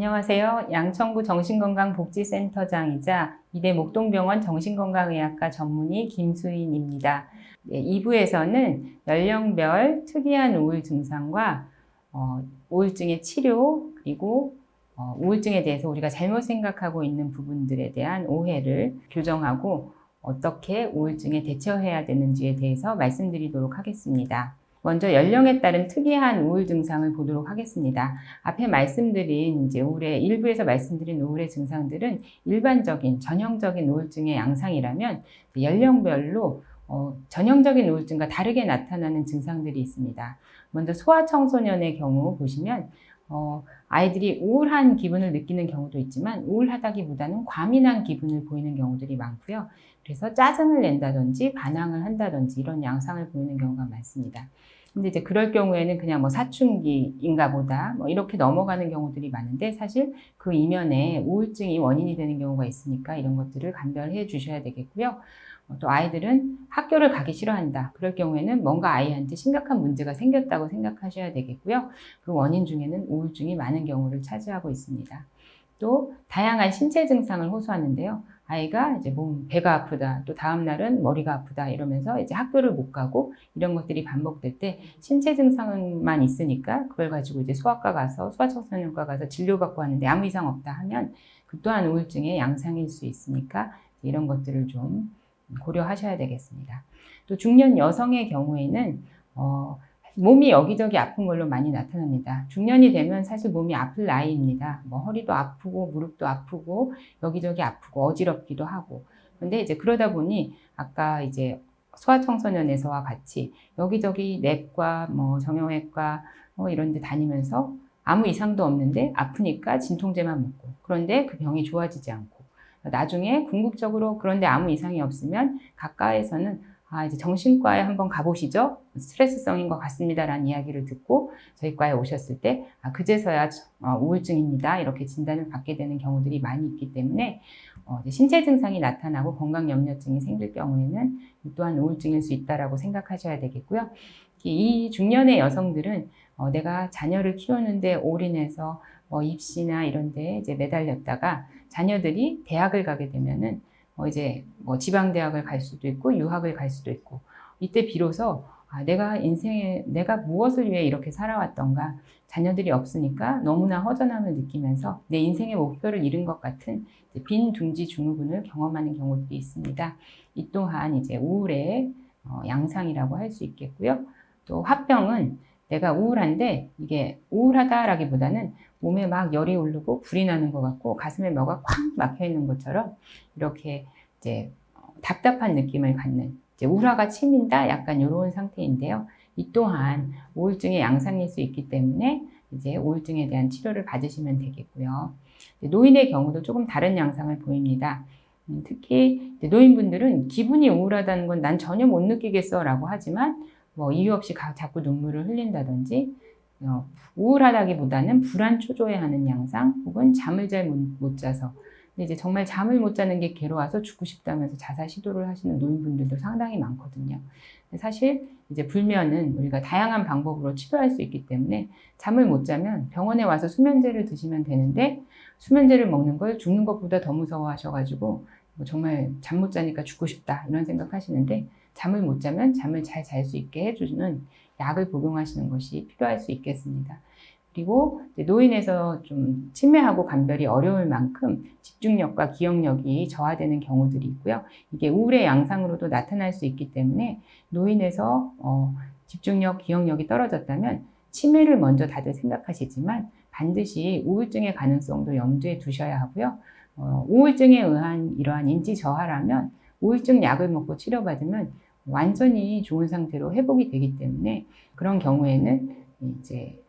안녕하세요. 양천구 정신건강복지센터장이자 이대 목동병원 정신건강의학과 전문의 김수인입니다. 네, 2부에서는 연령별 특이한 우울 증상과 어, 우울증의 치료 그리고 어, 우울증에 대해서 우리가 잘못 생각하고 있는 부분들에 대한 오해를 교정하고 어떻게 우울증에 대처해야 되는지에 대해서 말씀드리도록 하겠습니다. 먼저 연령에 따른 특이한 우울 증상을 보도록 하겠습니다. 앞에 말씀드린 이제 우울의 일부에서 말씀드린 우울의 증상들은 일반적인 전형적인 우울증의 양상이라면 연령별로 어, 전형적인 우울증과 다르게 나타나는 증상들이 있습니다. 먼저 소아 청소년의 경우 보시면 어, 아이들이 우울한 기분을 느끼는 경우도 있지만 우울하다기보다는 과민한 기분을 보이는 경우들이 많고요. 그래서 짜증을 낸다든지 반항을 한다든지 이런 양상을 보이는 경우가 많습니다. 근데 이제 그럴 경우에는 그냥 뭐 사춘기인가 보다 뭐 이렇게 넘어가는 경우들이 많은데 사실 그 이면에 우울증이 원인이 되는 경우가 있으니까 이런 것들을 감별해 주셔야 되겠고요. 어, 또 아이들은 학교를 가기 싫어한다. 그럴 경우에는 뭔가 아이한테 심각한 문제가 생겼다고 생각하셔야 되겠고요. 그 원인 중에는 우울증이 많은 경우를 차지하고 있습니다. 또 다양한 신체 증상을 호소하는데요. 아이가 이제 몸 배가 아프다, 또 다음 날은 머리가 아프다 이러면서 이제 학교를 못 가고 이런 것들이 반복될 때 신체 증상만 있으니까 그걸 가지고 이제 소아과 가서 소아청소년과 가서 진료받고 하는데 아무 이상 없다 하면 그 또한 우울증의 양상일 수 있으니까 이런 것들을 좀 고려하셔야 되겠습니다. 또 중년 여성의 경우에는 어, 몸이 여기저기 아픈 걸로 많이 나타납니다. 중년이 되면 사실 몸이 아플 나이입니다. 뭐 허리도 아프고 무릎도 아프고 여기저기 아프고 어지럽기도 하고. 근데 이제 그러다 보니 아까 이제 소아청소년에서와 같이 여기저기 내과, 뭐 정형외과 뭐 이런 데 다니면서 아무 이상도 없는데 아프니까 진통제만 먹고 그런데 그 병이 좋아지지 않고 나중에 궁극적으로 그런데 아무 이상이 없으면 가까이에서는 아, 이제 정신과에 한번 가보시죠. 스트레스성인 것 같습니다라는 이야기를 듣고 저희 과에 오셨을 때, 아, 그제서야 어, 우울증입니다. 이렇게 진단을 받게 되는 경우들이 많이 있기 때문에, 어, 신체 증상이 나타나고 건강 염려증이 생길 경우에는 또한 우울증일 수 있다라고 생각하셔야 되겠고요. 이 중년의 여성들은 어, 내가 자녀를 키우는데 올인해서 뭐 입시나 이런 데 이제 매달렸다가 자녀들이 대학을 가게 되면은 어 이제 뭐 지방 대학을 갈 수도 있고 유학을 갈 수도 있고 이때 비로소 아, 내가 인생에 내가 무엇을 위해 이렇게 살아왔던가 자녀들이 없으니까 너무나 허전함을 느끼면서 내 인생의 목표를 잃은 것 같은 빈 둥지 증후군을 경험하는 경우들이 있습니다. 이 또한 이제 우울의 어, 양상이라고 할 수 있겠고요. 또 화병은 내가 우울한데 이게 우울하다라기보다는 몸에 막 열이 오르고 불이 나는 것 같고 가슴에 뭐가 쾅 막혀 있는 것처럼 이렇게 이제 어, 답답한 느낌을 갖는 이제 우라가 치민다 약간 이런 상태인데요. 이 또한 우울증의 양상일 수 있기 때문에 이제 우울증에 대한 치료를 받으시면 되겠고요. 노인의 경우도 조금 다른 양상을 보입니다. 음, 특히 노인분들은 기분이 우울하다는 건 난 전혀 못 느끼겠어라고 하지만 뭐 이유 없이 자꾸 눈물을 흘린다든지 어, 우울하다기보다는 불안 초조해 하는 양상 혹은 잠을 잘못 자서 근데 이제 정말 잠을 못 자는 게 괴로워서 죽고 싶다면서 자살 시도를 하시는 노인분들도 상당히 많거든요. 사실 이제 불면은 우리가 다양한 방법으로 치료할 수 있기 때문에 잠을 못 자면 병원에 와서 수면제를 드시면 되는데 수면제를 먹는 걸 죽는 것보다 더 무서워하셔가지고 뭐 정말 잠 못 자니까 죽고 싶다 이런 생각하시는데 잠을 못 자면 잠을 잘 잘 수 있게 해주는 약을 복용하시는 것이 필요할 수 있겠습니다. 그리고 노인에서 좀 치매하고 감별이 어려울 만큼 집중력과 기억력이 저하되는 경우들이 있고요. 이게 우울의 양상으로도 나타날 수 있기 때문에 노인에서 어, 집중력, 기억력이 떨어졌다면 치매를 먼저 다들 생각하시지만 반드시 우울증의 가능성도 염두에 두셔야 하고요. 어, 우울증에 의한 이러한 인지 저하라면 우울증 약을 먹고 치료받으면 완전히 좋은 상태로 회복이 되기 때문에 그런 경우에는 이제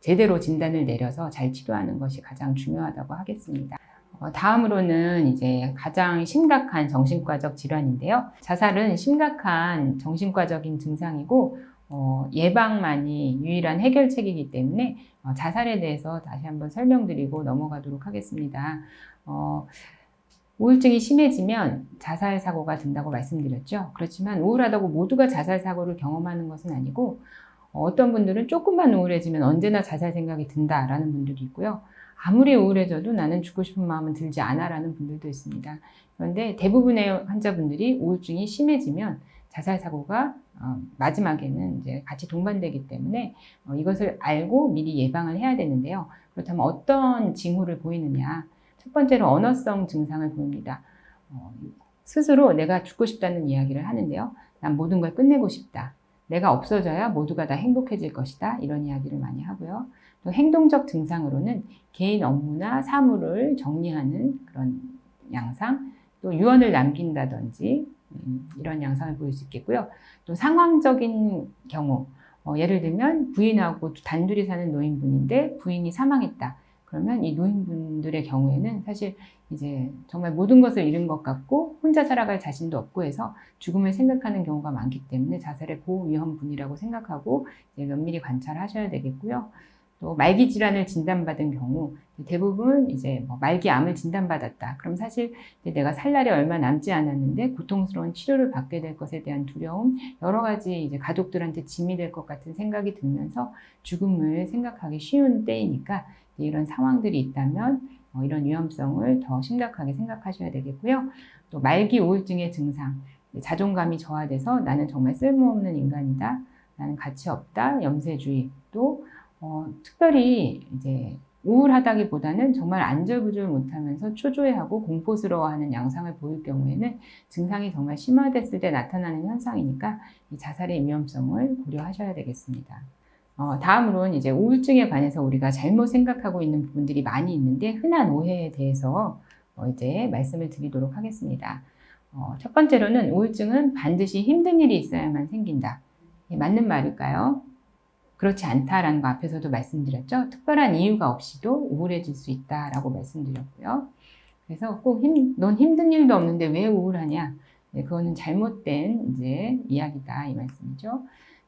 제대로 진단을 내려서 잘 치료하는 것이 가장 중요하다고 하겠습니다. 어, 다음으로는 이제 가장 심각한 정신과적 질환인데요. 자살은 심각한 정신과적인 증상이고 어, 예방만이 유일한 해결책이기 때문에 어, 자살에 대해서 다시 한번 설명드리고 넘어가도록 하겠습니다. 어, 우울증이 심해지면 자살 사고가 든다고 말씀드렸죠. 그렇지만 우울하다고 모두가 자살 사고를 경험하는 것은 아니고 어떤 분들은 조금만 우울해지면 언제나 자살 생각이 든다라는 분들이 있고요. 아무리 우울해져도 나는 죽고 싶은 마음은 들지 않아라는 분들도 있습니다. 그런데 대부분의 환자분들이 우울증이 심해지면 자살 사고가 어, 마지막에는 이제 같이 동반되기 때문에 어, 이것을 알고 미리 예방을 해야 되는데요. 그렇다면 어떤 징후를 보이느냐? 첫 번째로 언어성 증상을 보입니다. 어, 스스로 내가 죽고 싶다는 이야기를 하는데요. 난 모든 걸 끝내고 싶다. 내가 없어져야 모두가 다 행복해질 것이다. 이런 이야기를 많이 하고요. 또 행동적 증상으로는 개인 업무나 사물을 정리하는 그런 양상, 또 유언을 남긴다든지 음, 이런 양상을 보일 수 있겠고요. 또 상황적인 경우, 어, 예를 들면 부인하고 단둘이 사는 노인분인데 부인이 사망했다. 그러면 이 노인분들의 경우에는 사실 이제 정말 모든 것을 잃은 것 같고 혼자 살아갈 자신도 없고 해서 죽음을 생각하는 경우가 많기 때문에 자살의 고위험군이라고 생각하고 면밀히 관찰하셔야 되겠고요. 또 말기 질환을 진단받은 경우 대부분 이제 뭐 말기 암을 진단받았다. 그럼 사실 내가 살 날이 얼마 남지 않았는데 고통스러운 치료를 받게 될 것에 대한 두려움, 여러 가지 이제 가족들한테 짐이 될 것 같은 생각이 들면서 죽음을 생각하기 쉬운 때이니까 이런 상황들이 있다면 어, 이런 위험성을 더 심각하게 생각하셔야 되겠고요. 또 말기 우울증의 증상, 자존감이 저하돼서 나는 정말 쓸모없는 인간이다. 나는 가치 없다. 염세주의. 또 어, 특별히 이제 우울하다기보다는 정말 안절부절 못하면서 초조해하고 공포스러워하는 양상을 보일 경우에는 증상이 정말 심화됐을 때 나타나는 현상이니까 이 자살의 위험성을 고려하셔야 되겠습니다. 어, 다음으로는 이제 우울증에 관해서 우리가 잘못 생각하고 있는 부분들이 많이 있는데 흔한 오해에 대해서 어, 이제 말씀을 드리도록 하겠습니다. 어, 첫 번째로는 우울증은 반드시 힘든 일이 있어야만 생긴다. 맞는 말일까요? 그렇지 않다라는 거 앞에서도 말씀드렸죠. 특별한 이유가 없이도 우울해질 수 있다라고 말씀드렸고요. 그래서 꼭 힘, 넌 힘든 일도 없는데 왜 우울하냐? 네, 그거는 잘못된 이제 이야기다 이 말씀이죠.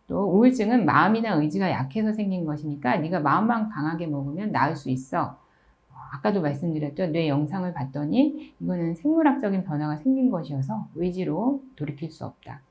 또 우울증은 마음이나 의지가 약해서 생긴 것이니까 네가 마음만 강하게 먹으면 나을 수 있어. 어, 아까도 말씀드렸죠. 뇌 영상을 봤더니 이거는 생물학적인 변화가 생긴 것이어서 의지로 돌이킬 수 없다.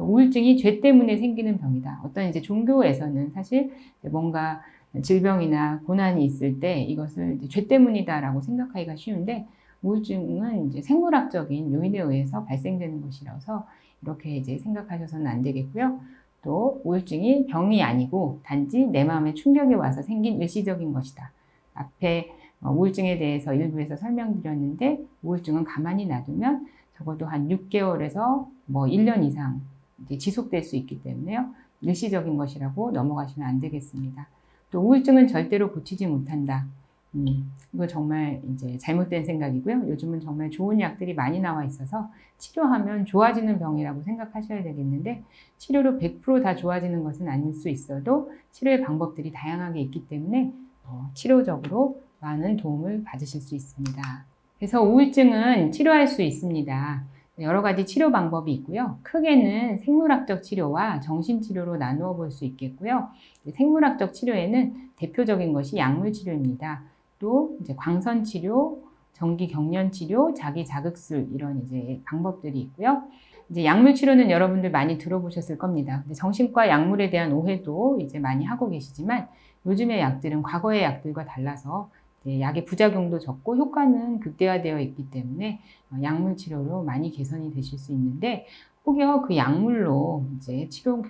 또 우울증이 죄 때문에 생기는 병이다. 어떤 이제 종교에서는 사실 뭔가 질병이나 고난이 있을 때 이것을 죄 때문이다라고 생각하기가 쉬운데 우울증은 이제 생물학적인 요인에 의해서 발생되는 것이라서 이렇게 이제 생각하셔서는 안 되겠고요. 또 우울증이 병이 아니고 단지 내 마음에 충격이 와서 생긴 일시적인 것이다. 앞에 어, 우울증에 대해서 일부에서 설명드렸는데 우울증은 가만히 놔두면 적어도 한 6개월에서 뭐 1년 이상 이제 지속될 수 있기 때문에요. 일시적인 것이라고 넘어가시면 안 되겠습니다. 또 우울증은 절대로 고치지 못한다. 음, 이거 정말 이제 잘못된 생각이고요. 요즘은 정말 좋은 약들이 많이 나와 있어서 치료하면 좋아지는 병이라고 생각하셔야 되겠는데 치료로 100%다 좋아지는 것은 아닐 수 있어도 치료의 방법들이 다양하게 있기 때문에 어, 치료적으로 많은 도움을 받으실 수 있습니다. 그래서 우울증은 치료할 수 있습니다. 여러 가지 치료 방법이 있고요. 크게는 생물학적 치료와 정신치료로 나누어 볼 수 있겠고요. 생물학적 치료에는 대표적인 것이 약물 치료입니다. 또 이제 광선 치료, 전기 경련 치료, 자기 자극술 이런 이제 방법들이 있고요. 이제 약물 치료는 여러분들 많이 들어보셨을 겁니다. 정신과 약물에 대한 오해도 이제 많이 하고 계시지만 요즘의 약들은 과거의 약들과 달라서 약의 부작용도 적고 효과는 극대화되어 있기 때문에 어, 약물 치료로 많이 개선이 되실 수 있는데 혹여 그 약물로 이제 치료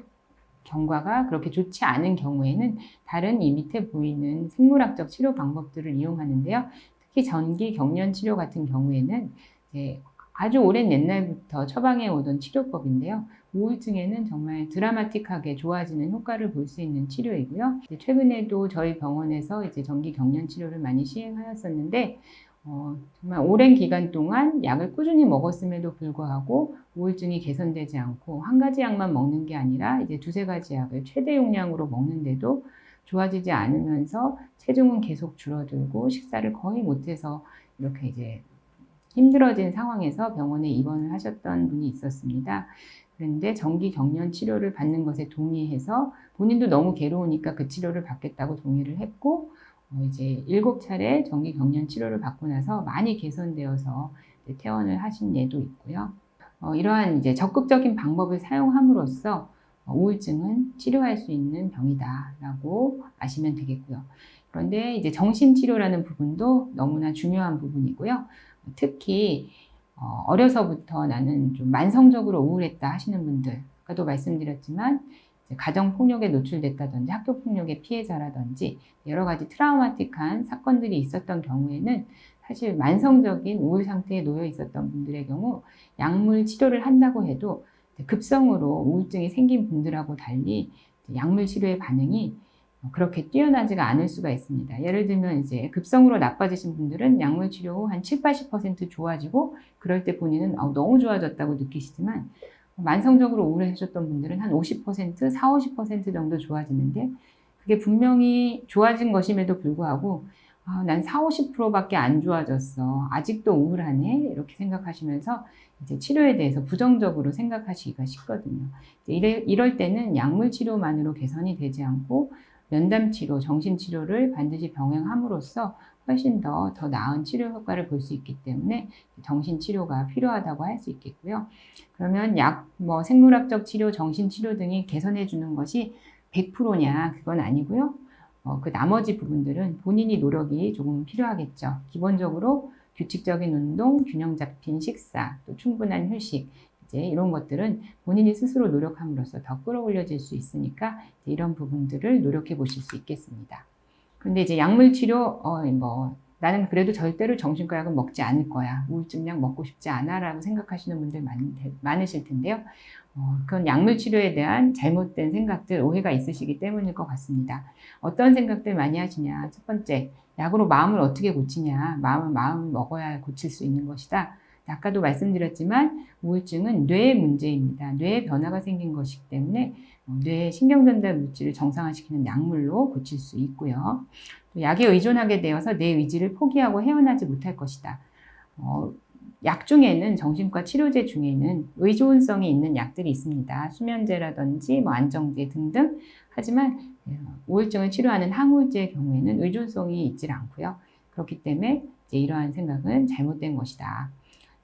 경과가 그렇게 좋지 않은 경우에는 다른 이 밑에 보이는 생물학적 치료 방법들을 이용하는데요. 특히 전기 경련 치료 같은 경우에는 이제 아주 오랜 옛날부터 처방해 오던 치료법인데요. 우울증에는 정말 드라마틱하게 좋아지는 효과를 볼 수 있는 치료이고요. 최근에도 저희 병원에서 이제 전기 경련 치료를 많이 시행하였었는데 어, 정말 오랜 기간 동안 약을 꾸준히 먹었음에도 불구하고 우울증이 개선되지 않고 한 가지 약만 먹는 게 아니라 이제 두세 가지 약을 최대 용량으로 먹는데도 좋아지지 않으면서 체중은 계속 줄어들고 식사를 거의 못해서 이렇게 이제 힘들어진 상황에서 병원에 입원을 하셨던 분이 있었습니다. 그런데 정기 경련 치료를 받는 것에 동의해서 본인도 너무 괴로우니까 그 치료를 받겠다고 동의를 했고 어, 이제 일곱 차례 정기 경련 치료를 받고 나서 많이 개선되어서 퇴원을 하신 예도 있고요. 어, 이러한 이제 적극적인 방법을 사용함으로써 우울증은 치료할 수 있는 병이다라고 아시면 되겠고요. 그런데 이제 정신치료라는 부분도 너무나 중요한 부분이고요. 특히 어, 어려서부터 나는 좀 만성적으로 우울했다 하시는 분들, 아까도 말씀드렸지만 가정 폭력에 노출됐다든지 학교 폭력의 피해자라든지 여러 가지 트라우마틱한 사건들이 있었던 경우에는 사실 만성적인 우울 상태에 놓여 있었던 분들의 경우 약물 치료를 한다고 해도 급성으로 우울증이 생긴 분들하고 달리 약물 치료의 반응이 그렇게 뛰어나지가 않을 수가 있습니다. 예를 들면 이제 급성으로 나빠지신 분들은 약물 치료 후 한 7, 80% 좋아지고 그럴 때 본인은 아, 너무 좋아졌다고 느끼시지만 만성적으로 우울해하셨던 분들은 한 50%, 4, 50% 정도 좋아지는데 그게 분명히 좋아진 것임에도 불구하고 아, 난 4, 50%밖에 안 좋아졌어. 아직도 우울하네. 이렇게 생각하시면서 이제 치료에 대해서 부정적으로 생각하시기가 쉽거든요. 이럴 때는 약물 치료만으로 개선이 되지 않고 면담 치료, 정신 치료를 반드시 병행함으로써 훨씬 더, 더 나은 치료 효과를 볼 수 있기 때문에 정신 치료가 필요하다고 할 수 있겠고요. 그러면 약, 뭐 생물학적 치료, 정신 치료 등이 개선해 주는 것이 100%냐? 그건 아니고요. 어, 그 나머지 부분들은 본인이 노력이 조금 필요하겠죠. 기본적으로 규칙적인 운동, 균형 잡힌 식사, 또 충분한 휴식, 이제 이런 것들은 본인이 스스로 노력함으로써 더 끌어올려질 수 있으니까 이런 부분들을 노력해 보실 수 있겠습니다. 근데 이제 약물 치료, 어, 뭐, 나는 그래도 절대로 정신과 약은 먹지 않을 거야. 우울증 약 먹고 싶지 않아. 라고 생각하시는 분들 많, 많으실 텐데요. 어, 그건 약물 치료에 대한 잘못된 생각들, 오해가 있으시기 때문일 것 같습니다. 어떤 생각들 많이 하시냐. 첫 번째, 약으로 마음을 어떻게 고치냐. 마음을 마음을 먹어야 고칠 수 있는 것이다. 아까도 말씀드렸지만 우울증은 뇌의 문제입니다. 뇌에 변화가 생긴 것이기 때문에 어, 뇌의 신경전달 물질을 정상화시키는 약물로 고칠 수 있고요. 또 약에 의존하게 되어서 내 의지를 포기하고 헤어나지 못할 것이다. 어, 약 중에는 정신과 치료제 중에는 의존성이 있는 약들이 있습니다. 수면제라든지 뭐 안정제 등등. 하지만 어, 우울증을 치료하는 항우울제의 경우에는 의존성이 있질 않고요. 그렇기 때문에 이러한 생각은 잘못된 것이다.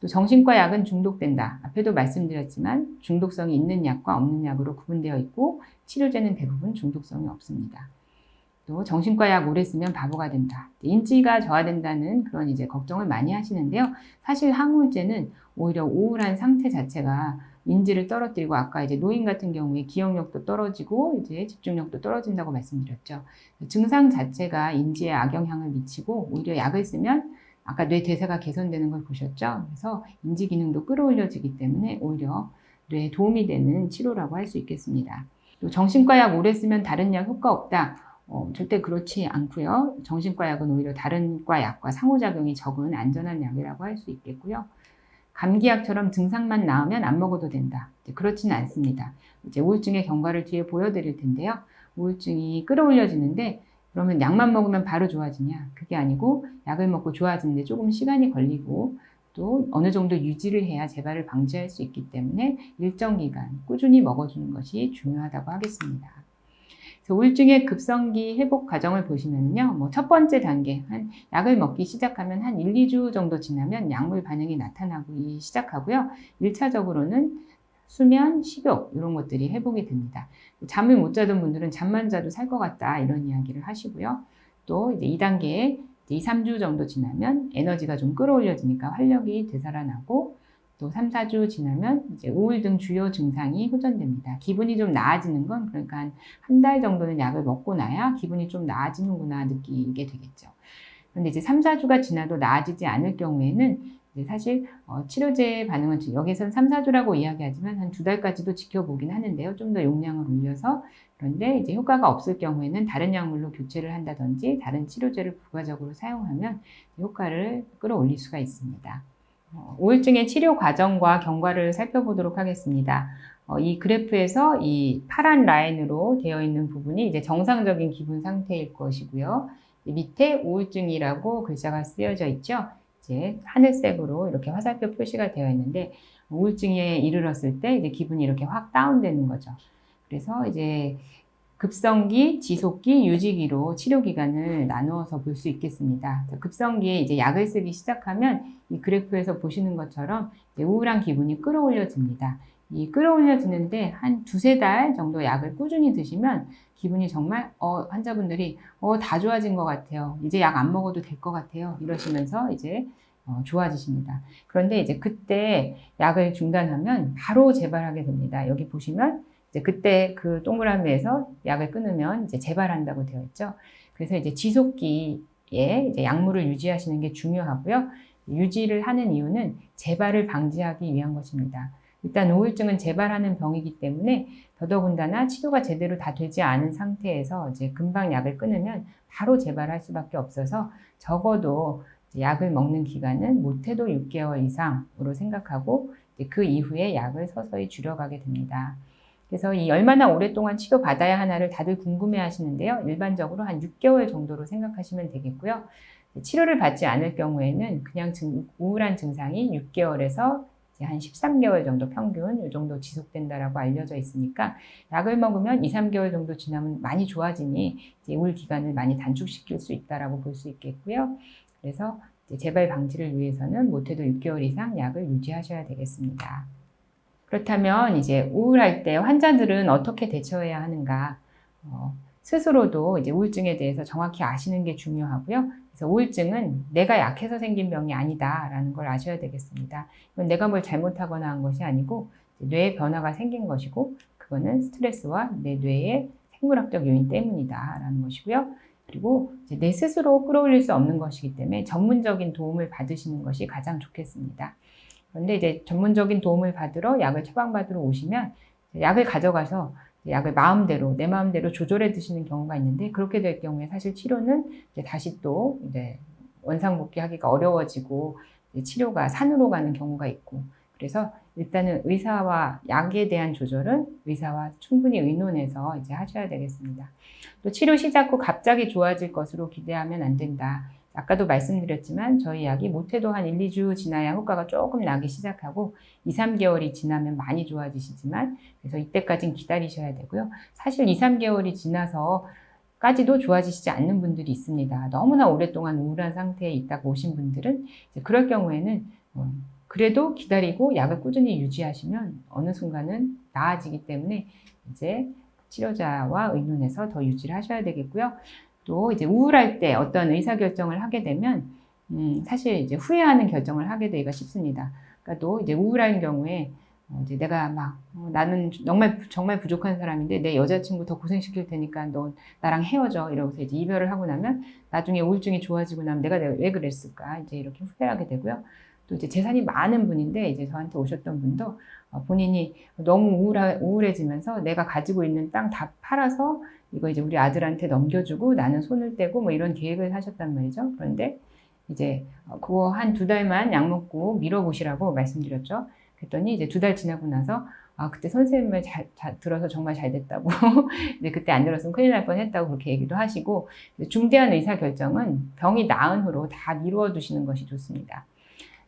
또 정신과 약은 중독된다. 앞에도 말씀드렸지만 중독성이 있는 약과 없는 약으로 구분되어 있고 치료제는 대부분 중독성이 없습니다. 또 정신과 약 오래 쓰면 바보가 된다. 인지가 저하된다는 그런 이제 걱정을 많이 하시는데요. 사실 항우울제는 오히려 우울한 상태 자체가 인지를 떨어뜨리고 아까 이제 노인 같은 경우에 기억력도 떨어지고 이제 집중력도 떨어진다고 말씀드렸죠. 증상 자체가 인지에 악영향을 미치고 오히려 약을 쓰면 아까 뇌 대사가 개선되는 걸 보셨죠? 그래서 인지 기능도 끌어올려지기 때문에 오히려 뇌에 도움이 되는 치료라고 할 수 있겠습니다. 또 정신과 약 오래 쓰면 다른 약 효과 없다. 어, 절대 그렇지 않고요. 정신과 약은 오히려 다른 과 약과 상호작용이 적은 안전한 약이라고 할 수 있겠고요. 감기약처럼 증상만 나으면 안 먹어도 된다. 그렇지는 않습니다. 이제 우울증의 경과를 뒤에 보여드릴 텐데요. 우울증이 끌어올려지는데 그러면 약만 먹으면 바로 좋아지냐? 그게 아니고 약을 먹고 좋아지는데 조금 시간이 걸리고 또 어느 정도 유지를 해야 재발을 방지할 수 있기 때문에 일정 기간 꾸준히 먹어주는 것이 중요하다고 하겠습니다. 우울증의 급성기 회복 과정을 보시면요. 뭐 첫 번째 단계, 한 약을 먹기 시작하면 한 1, 2주 정도 지나면 약물 반응이 나타나기 시작하고요. 1차적으로는 수면, 식욕 이런 것들이 회복이 됩니다. 잠을 못 자던 분들은 잠만 자도 살 것 같다 이런 이야기를 하시고요. 또 이제 2단계에 2, 3주 정도 지나면 에너지가 좀 끌어올려지니까 활력이 되살아나고 또 3, 4주 지나면 이제 우울 등 주요 증상이 호전됩니다. 기분이 좀 나아지는 건 그러니까 한 달 정도는 약을 먹고 나야 기분이 좀 나아지는구나 느끼게 되겠죠. 그런데 이제 3, 4주가 지나도 나아지지 않을 경우에는 사실 어, 치료제 반응은 여기서는 3, 4주라고 이야기하지만 한 두 달까지도 지켜보긴 하는데요. 좀 더 용량을 올려서 그런데 이제 효과가 없을 경우에는 다른 약물로 교체를 한다든지 다른 치료제를 부가적으로 사용하면 효과를 끌어올릴 수가 있습니다. 어, 우울증의 치료 과정과 경과를 살펴보도록 하겠습니다. 어, 이 그래프에서 이 파란 라인으로 되어 있는 부분이 이제 정상적인 기분 상태일 것이고요. 밑에 우울증이라고 글자가 쓰여져 있죠. 이제 하늘색으로 이렇게 화살표 표시가 되어 있는데 우울증에 이르렀을 때 이제 기분이 이렇게 확 다운되는 거죠. 그래서 이제 급성기, 지속기, 유지기로 치료 기간을 나누어서 볼 수 있겠습니다. 급성기에 이제 약을 쓰기 시작하면 이 그래프에서 보시는 것처럼 우울한 기분이 끌어올려집니다. 이 끌어올려지는데 한 두세 달 정도 약을 꾸준히 드시면 기분이 정말 어, 환자분들이 어, 다 좋아진 것 같아요. 이제 약 안 먹어도 될 것 같아요. 이러시면서 이제 어, 좋아지십니다. 그런데 이제 그때 약을 중단하면 바로 재발하게 됩니다. 여기 보시면 이제 그때 그 동그라미에서 약을 끊으면 이제 재발한다고 되어 있죠. 그래서 이제 지속기에 이제 약물을 유지하시는 게 중요하고요. 유지를 하는 이유는 재발을 방지하기 위한 것입니다. 일단 우울증은 재발하는 병이기 때문에 더더군다나 치료가 제대로 다 되지 않은 상태에서 이제 금방 약을 끊으면 바로 재발할 수밖에 없어서 적어도 약을 먹는 기간은 못해도 6개월 이상으로 생각하고 그 이후에 약을 서서히 줄여가게 됩니다. 그래서 이 얼마나 오랫동안 치료 받아야 하나를 다들 궁금해 하시는데요. 일반적으로 한 6개월 정도로 생각하시면 되겠고요. 치료를 받지 않을 경우에는 그냥 증, 우울한 증상이 6개월에서 한 13개월 정도 평균 이 정도 지속된다라고 알려져 있으니까 약을 먹으면 2, 3개월 정도 지나면 많이 좋아지니 우울 기간을 많이 단축시킬 수 있다라고 볼 수 있겠고요. 그래서 재발 방지를 위해서는 못해도 6개월 이상 약을 유지하셔야 되겠습니다. 그렇다면 이제 우울할 때 환자들은 어떻게 대처해야 하는가? 어, 스스로도 이제 우울증에 대해서 정확히 아시는 게 중요하고요. 그래서 우울증은 내가 약해서 생긴 병이 아니다라는 걸 아셔야 되겠습니다. 이건 내가 뭘 잘못하거나 한 것이 아니고 뇌의 변화가 생긴 것이고 그거는 스트레스와 내 뇌의 생물학적 요인 때문이다라는 것이고요. 그리고 내 스스로 끌어올릴 수 없는 것이기 때문에 전문적인 도움을 받으시는 것이 가장 좋겠습니다. 그런데 이제 전문적인 도움을 받으러 약을 처방받으러 오시면 약을 가져가서 약을 마음대로 내 마음대로 조절해 드시는 경우가 있는데 그렇게 될 경우에 사실 치료는 이제 다시 또 이제 원상복귀하기가 어려워지고 치료가 산으로 가는 경우가 있고 그래서 일단은 의사와 약에 대한 조절은 의사와 충분히 의논해서 이제 하셔야 되겠습니다. 또 치료 시작 후 갑자기 좋아질 것으로 기대하면 안 된다. 아까도 말씀드렸지만 저희 약이 못해도 한 1, 2주 지나야 효과가 조금 나기 시작하고 2, 3개월이 지나면 많이 좋아지시지만 그래서 이때까지는 기다리셔야 되고요. 사실 2, 3개월이 지나서 까지도 좋아지시지 않는 분들이 있습니다. 너무나 오랫동안 우울한 상태에 있다가 오신 분들은 그럴 경우에는 어, 그래도 기다리고 약을 꾸준히 유지하시면 어느 순간은 나아지기 때문에 이제 치료자와 의논해서 더 유지를 하셔야 되겠고요. 또 이제 우울할 때 어떤 의사 결정을 하게 되면 음, 사실 이제 후회하는 결정을 하게 되기가 쉽습니다. 그러니까 또 이제 우울한 경우에 어, 이제 내가 막 어, 나는 정말 정말 부족한 사람인데 내 여자친구 더 고생시킬 테니까 너 나랑 헤어져 이러고서 이제 이별을 하고 나면 나중에 우울증이 좋아지고 나면 내가 왜 그랬을까 이제 이렇게 후회하게 되고요. 또 이제 재산이 많은 분인데 이제 저한테 오셨던 분도 어, 본인이 너무 우울해지면서 내가 가지고 있는 땅 다 팔아서 이거 이제 우리 아들한테 넘겨주고 나는 손을 떼고 뭐 이런 계획을 하셨단 말이죠. 그런데 이제 어, 그거 한 두 달만 약 먹고 미뤄보시라고 말씀드렸죠. 그랬더니 이제 두 달 지나고 나서 아 그때 선생님을 잘, 잘 들어서 정말 잘 됐다고 근데 그때 안 들었으면 큰일 날 뻔했다고 그렇게 얘기도 하시고 중대한 의사 결정은 병이 나은 후로 다 미루어 두시는 것이 좋습니다.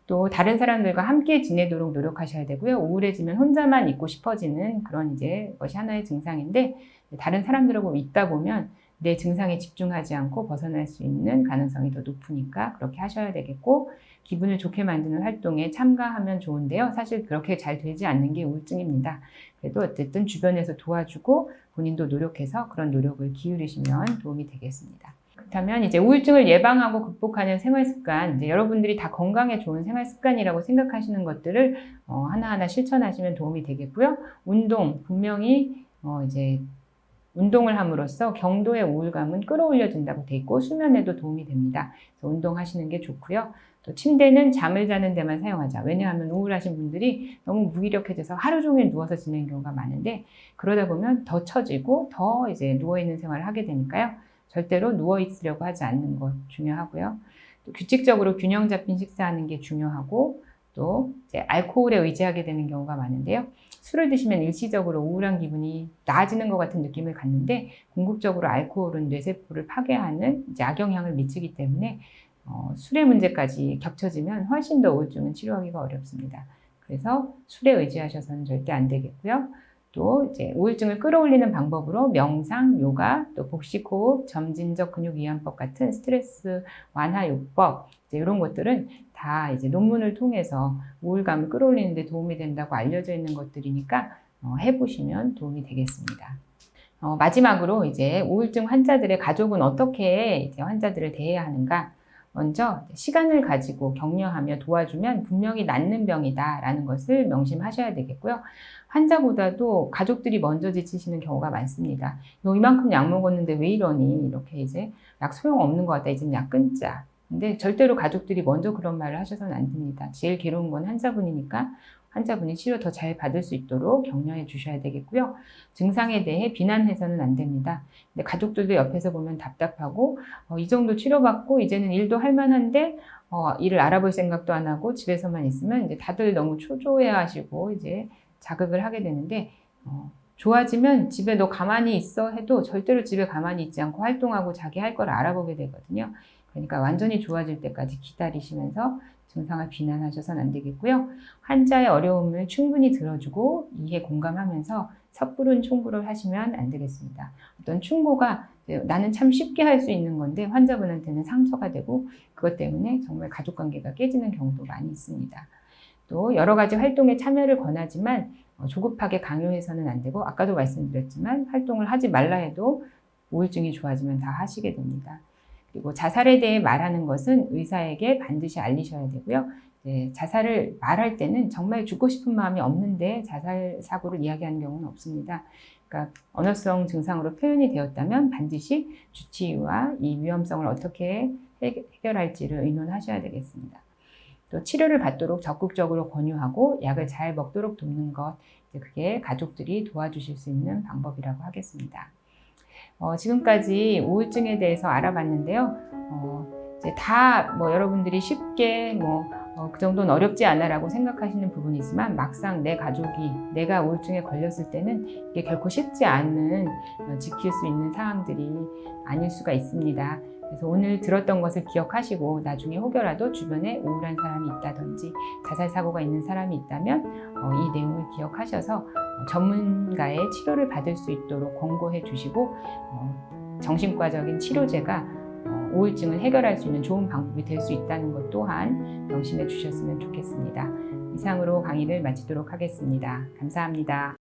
또 다른 사람들과 함께 지내도록 노력하셔야 되고요. 우울해지면 혼자만 있고 싶어지는 그런 이제 것이 하나의 증상인데 다른 사람들하고 있다 보면 내 증상에 집중하지 않고 벗어날 수 있는 가능성이 더 높으니까 그렇게 하셔야 되겠고 기분을 좋게 만드는 활동에 참가하면 좋은데요. 사실 그렇게 잘 되지 않는 게 우울증입니다. 그래도 어쨌든 주변에서 도와주고 본인도 노력해서 그런 노력을 기울이시면 도움이 되겠습니다. 그렇다면 이제 우울증을 예방하고 극복하는 생활 습관, 이제 여러분들이 다 건강에 좋은 생활 습관이라고 생각하시는 것들을 어, 하나하나 실천하시면 도움이 되겠고요. 운동, 분명히 어, 이제 운동을 함으로써 경도의 우울감은 끌어올려진다고 돼 있고 수면에도 도움이 됩니다. 그래서 운동하시는 게 좋고요. 또 침대는 잠을 자는 데만 사용하자. 왜냐하면 우울하신 분들이 너무 무기력해져서 하루 종일 누워서 지내는 경우가 많은데 그러다 보면 더 처지고 더 이제 누워 있는 생활을 하게 되니까요. 절대로 누워 있으려고 하지 않는 것 중요하고요. 또 규칙적으로 균형 잡힌 식사하는 게 중요하고 또 이제 알코올에 의지하게 되는 경우가 많은데요. 술을 드시면 일시적으로 우울한 기분이 나아지는 것 같은 느낌을 갖는데 궁극적으로 알코올은 뇌세포를 파괴하는 악영향을 미치기 때문에 어, 술의 문제까지 겹쳐지면 훨씬 더 우울증은 치료하기가 어렵습니다. 그래서 술에 의지하셔서는 절대 안 되겠고요. 또 이제 우울증을 끌어올리는 방법으로 명상, 요가, 또 복식 호흡, 점진적 근육 이완법 같은 스트레스 완화 요법 이런 것들은 다 이제 논문을 통해서 우울감을 끌어올리는 데 도움이 된다고 알려져 있는 것들이니까 어, 해보시면 도움이 되겠습니다. 어, 마지막으로 이제 우울증 환자들의 가족은 어떻게 이제 환자들을 대해야 하는가? 먼저 시간을 가지고 격려하며 도와주면 분명히 낫는 병이다라는 것을 명심하셔야 되겠고요. 환자보다도 가족들이 먼저 지치시는 경우가 많습니다. 너 이만큼 약 먹었는데 왜 이러니? 이렇게 이제 약 소용 없는 것 같다. 이제 약 끊자. 근데 절대로 가족들이 먼저 그런 말을 하셔서는 안 됩니다. 제일 괴로운 건 환자분이니까 환자분이 치료 더 잘 받을 수 있도록 격려해 주셔야 되겠고요. 증상에 대해 비난해서는 안 됩니다. 근데 가족들도 옆에서 보면 답답하고 어, 이 정도 치료받고 이제는 일도 할 만한데 어, 일을 알아볼 생각도 안 하고 집에서만 있으면 이제 다들 너무 초조해 하시고 이제 자극을 하게 되는데 어, 좋아지면 집에 너 가만히 있어 해도 절대로 집에 가만히 있지 않고 활동하고 자기 할 걸 알아보게 되거든요. 그러니까 완전히 좋아질 때까지 기다리시면서 증상을 비난하셔서는 안 되겠고요. 환자의 어려움을 충분히 들어주고 이해 공감하면서 섣부른 충고를 하시면 안 되겠습니다. 어떤 충고가 나는 참 쉽게 할 수 있는 건데 환자분한테는 상처가 되고 그것 때문에 정말 가족 관계가 깨지는 경우도 많이 있습니다. 또 여러 가지 활동에 참여를 권하지만 어, 조급하게 강요해서는 안 되고 아까도 말씀드렸지만 활동을 하지 말라 해도 우울증이 좋아지면 다 하시게 됩니다. 그리고 자살에 대해 말하는 것은 의사에게 반드시 알리셔야 되고요. 이제 자살을 말할 때는 정말 죽고 싶은 마음이 없는데 자살 사고를 이야기하는 경우는 없습니다. 그러니까 언어성 증상으로 표현이 되었다면 반드시 주치의와 이 위험성을 어떻게 해- 해결할지를 의논하셔야 되겠습니다. 또 치료를 받도록 적극적으로 권유하고 약을 잘 먹도록 돕는 것, 그게 가족들이 도와주실 수 있는 방법이라고 하겠습니다. 어, 지금까지 우울증에 대해서 알아봤는데요. 어, 다 뭐 여러분들이 쉽게 뭐 어, 그 정도는 어렵지 않아라고 생각하시는 부분이지만 막상 내 가족이 내가 우울증에 걸렸을 때는 이게 결코 쉽지 않은 어, 지킬 수 있는 상황들이 아닐 수가 있습니다. 그래서 오늘 들었던 것을 기억하시고 나중에 혹여라도 주변에 우울한 사람이 있다든지 자살 사고가 있는 사람이 있다면 어, 이 내용을 기억하셔서 어, 전문가의 치료를 받을 수 있도록 권고해 주시고 어, 정신과적인 치료제가 어, 우울증을 해결할 수 있는 좋은 방법이 될 수 있다는 것 또한 명심해 주셨으면 좋겠습니다. 이상으로 강의를 마치도록 하겠습니다. 감사합니다.